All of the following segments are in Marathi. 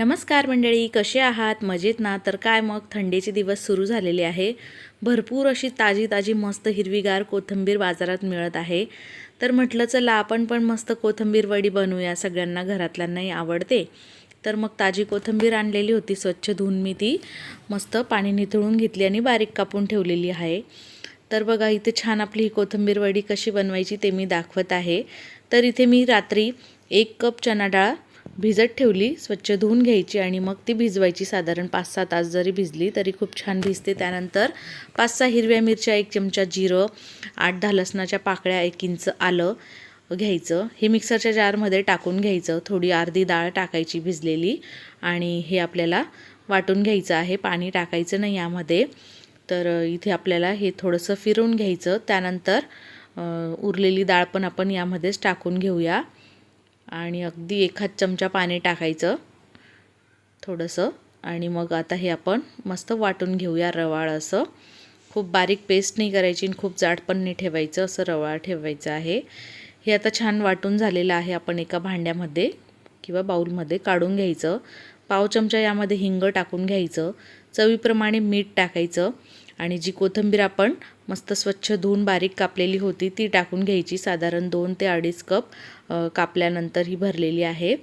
नमस्कार मंडळी कसे आहात? मजेत ना? तर काय मग? थंडीचे दिवस सुरू झालेले आहे. भरपूर अशी ताजी ताजी मस्त हिरवीगार कोथिंबीर बाजारात मिळत आहे. तर म्हटलं चला आपण पण मस्त कोथिंबीर वडी बनवूया. सगळ्यांना घरातल्यांनाही आवडते. तर मग ताजी कोथिंबीर आणलेली होती स्वच्छ धुवून मी ती. मस्त पाणी निथळून घेतली आणि बारीक कापून ठेवलेली आहे. तर बघा इथे छान आपली ही कोथिंबीर वडी कशी बनवायची ते मी दाखवत आहे. तर इथे मी रात्री एक कप चना डाळ भिजत ठेवली स्वच्छ धुवून घ्यायची आणि मग ती भिजवायची. साधारण पाच सहा तास जरी भिजली तरी खूप छान भिजते. त्यानंतर पाच सहा हिरव्या मिरच्या एक चमचा जिरं आठ दहा लसणाच्या पाकळ्या एक इंच आलं घ्यायचं. हे मिक्सरच्या जारमध्ये टाकून घ्यायचं. थोडी अर्धी डाळ टाकायची भिजलेली आणि हे आपल्याला वाटून घ्यायचं आहे. पाणी टाकायचं नाही यामध्ये. तर इथे आपल्याला हे थोडंसं फिरवून घ्यायचं. त्यानंतर उरलेली डाळ पण आपण यामध्येच टाकून घेऊया. आणि अगदी एखाद चमचा पाणी टाकायचं थोडंसं. आणि मग आता हे आपण मस्त वाटून घेऊया रवाळ असं. खूप बारीक पेस्ट नाही करायची आणि खूप जाड पण नाही ठेवायचं असं रवाळ ठेवायचं आहे. हे आता छान वाटून झालेलं आहे आपण एका भांड्यामध्ये किंवा बाऊलमध्ये काढून घ्यायचं. पाव चमचा यामध्ये हिंग टाकून घ्यायचं. चवीप्रमाणे मीठ टाकायचं. आणि जी कोथिंबीर आपण मस्त स्वच्छ धुवून बारीक कापलेली होती ती टाकून घ्यायची. साधारण दोन ते अडीच कप कापल्यानंतर ही भरलेली आहे.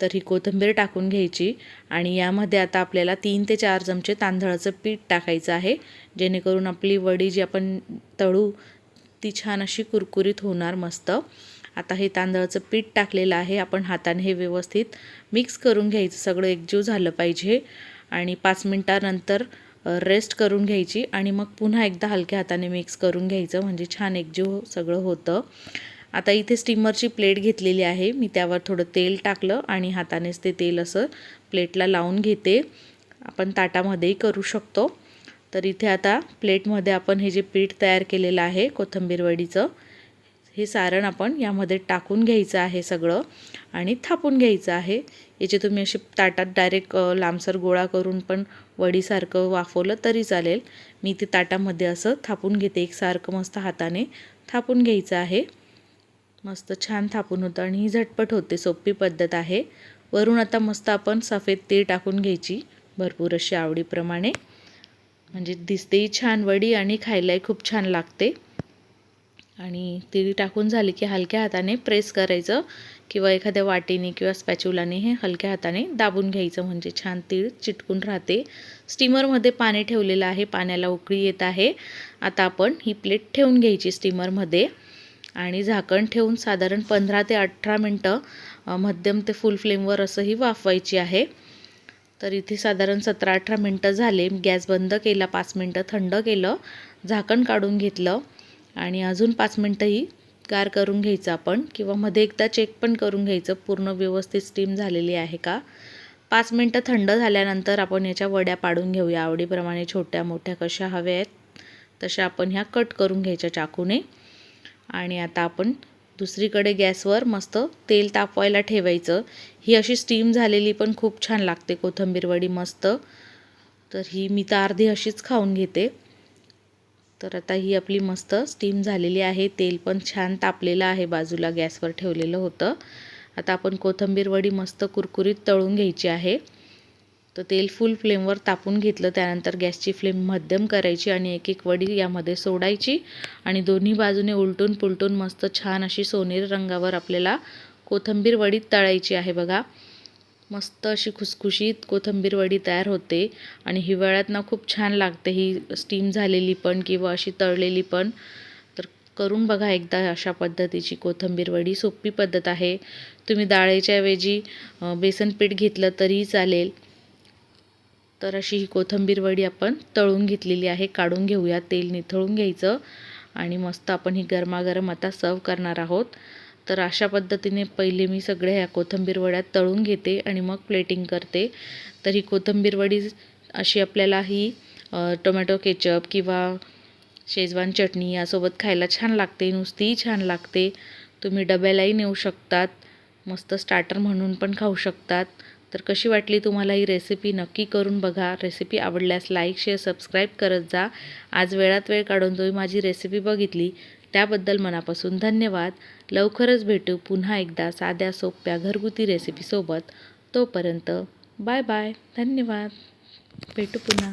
तर ही कोथिंबीर टाकून घ्यायची आणि यामध्ये आता आपल्याला तीन ते चार चमचे तांदळाचं पीठ टाकायचं आहे. जेणेकरून आपली वडी जी आपण तळू ती छान अशी कुरकुरीत होणार मस्त. आता हे तांदळाचं पीठ टाकलेलं आहे. आपण हाताने हे व्यवस्थित मिक्स करून घ्यायचं. सगळं एकजीव झालं पाहिजे. आणि पाच मिनटानंतर रेस्ट करून घ्यायची आणि मग पुन्हा एकदा हलक्या हाताने मिक्स करून घ्यायचं. म्हणजे छान एकजीव सगळं होतं. आता इथे स्टीमरची प्लेट घेतलेली आहे. मी त्यावर थोडं तेल टाकलं आणि हातानेच ते तेल असं प्लेटला लावून घेते. आपण ताटामध्येही करू शकतो. तर इथे आता प्लेटमध्ये आपण हे जे पीठ तयार केलेलं आहे कोथंबीर वडीचं हे सारण आपण यामध्ये टाकून घ्यायचं आहे सगळं आणि थापून घ्यायचं आहे. याचे तुम्ही असे ताटात डायरेक्ट लांबसर गोळा करून पण वडीसारखं वाफवलं तरी चालेल. मी ते ताटामध्ये असं थापून घेते. एकसारखं मस्त हाताने थापून घ्यायचं आहे. मस्त छान थापून होतं आणि ही झटपट होते. सोपी पद्धत आहे. वरून आता मस्त आपण सफेद तीळ टाकून घ्यायची. भरपूर अशी आवडीप्रमाणे. म्हणजे दिसतेही छान वडी आणि खायलाही खूप छान लागते. आणि ती टाकून झाली की हलक्या हाताने प्रेस करायचं किंवा एखाद्या वाटीने किंवा स्पॅच्युलाने हे हलक्या हाताने दाबून घ्यायचं. म्हणजे छान तीळ चिटकून राहते. स्टीमरमध्ये पाणी ठेवलेलं आहे. पाण्याला उकळी येत आहे. आता आपण ही प्लेट ठेवून घ्यायची स्टीमरमध्ये. आणि झाकण ठेवून साधारण पंधरा ते अठरा मिनटं मध्यम ते फुल फ्लेमवर असंही वाफवायची आहे. तर इथे साधारण सतरा अठरा मिनटं झाले. गॅस बंद केला पाच मिनटं थंड केलं. झाकण काढून घेतलं. आणि अजून पाच मिनटंही गार करून घ्यायचं आपण किंवा मध्ये एकदा चेक पण करून घ्यायचं पूर्ण व्यवस्थित स्टीम झालेली आहे का? पाच मिनटं थंड झाल्यानंतर आपण याच्या वड्या पाडून घेऊया. आवडीप्रमाणे छोट्या मोठ्या कशा हव्या आहेत तशा आपण ह्या कट करून घ्यायच्या चाकूने. आणि आता आपण दुसरीकडे गॅसवर मस्त तेल तापवायला ठेवायचं. ही अशी स्टीम झालेली पण खूप छान लागते कोथिंबीर वडी मस्त. तर ही मी तर अर्धी अशीच खाऊन घेते. तर आता ही आपली मस्त स्टीम झालेली आहे. तेल पण छान तापलेलं आहे बाजूला गॅसवर ठेवलेलं होतं. आता आपण कोथिंबीर वडी मस्त कुरकुरीत तळून घ्यायची आहे. तर तेल फुल फ्लेमवर तापून घेतलं. त्यानंतर गॅसची फ्लेम मध्यम करायची आणि एक एक वडी यामध्ये सोडायची. आणि दोन्ही बाजूने उलटून पुलटून मस्त छान अशी सोनेरी रंगावर आपल्याला कोथंबीर वडी तळायची आहे बघा. मस्त अशी खुसखुशीत कोथिंबीर वडी तयार होते. आणि हिवाळ्यात ना खूप छान लागते ही स्टीम झालेली पण किंवा अशी तळलेली पण. तर करून बघा एकदा अशा पद्धतीची कोथिंबीर वडी. सोपी पद्धत आहे. तुम्ही डाळीच्या ऐवजी बेसन पीठ घेतलं तरीही चालेल. तर अशी ही कोथिंबीर वडी आपण तळून घेतलेली आहे. काढून घेऊया. तेल निथळून घ्यायचं. आणि मस्त आपण ही गरमागरम आता सर्व करणार आहोत. तर अशा पद्धतीने पहिले मी सगळ्या ह्या कोथंबीर वड्या तळून घेते आणि मग प्लेटिंग करते. तर ही कोथंबीर वडी अशी आपल्याला ही टोमॅटो केचप किंवा शेजवान चटणी यासोबत खायला छान लागते नुसतीही छान लागते. तुम्ही डब्यालाही नेऊ शकतात मस्त स्टार्टर म्हणून पण खाऊ शकतात. तर कशी वाटली तुम्हाला ही रेसिपी नक्की करून बघा. रेसिपी आवडल्यास लाईक शेअर सबस्क्राईब करत जा. आज वेळात वेळ काढून तुम्ही माझी रेसिपी बघितली. त्याबद्दल मनापासून धन्यवाद. लवकरच भेटू पुन्हा एकदा साध्या सोप्या घरगुती रेसिपीसोबत तोपर्यंत बाय बाय धन्यवाद. भेटू पुन्हा.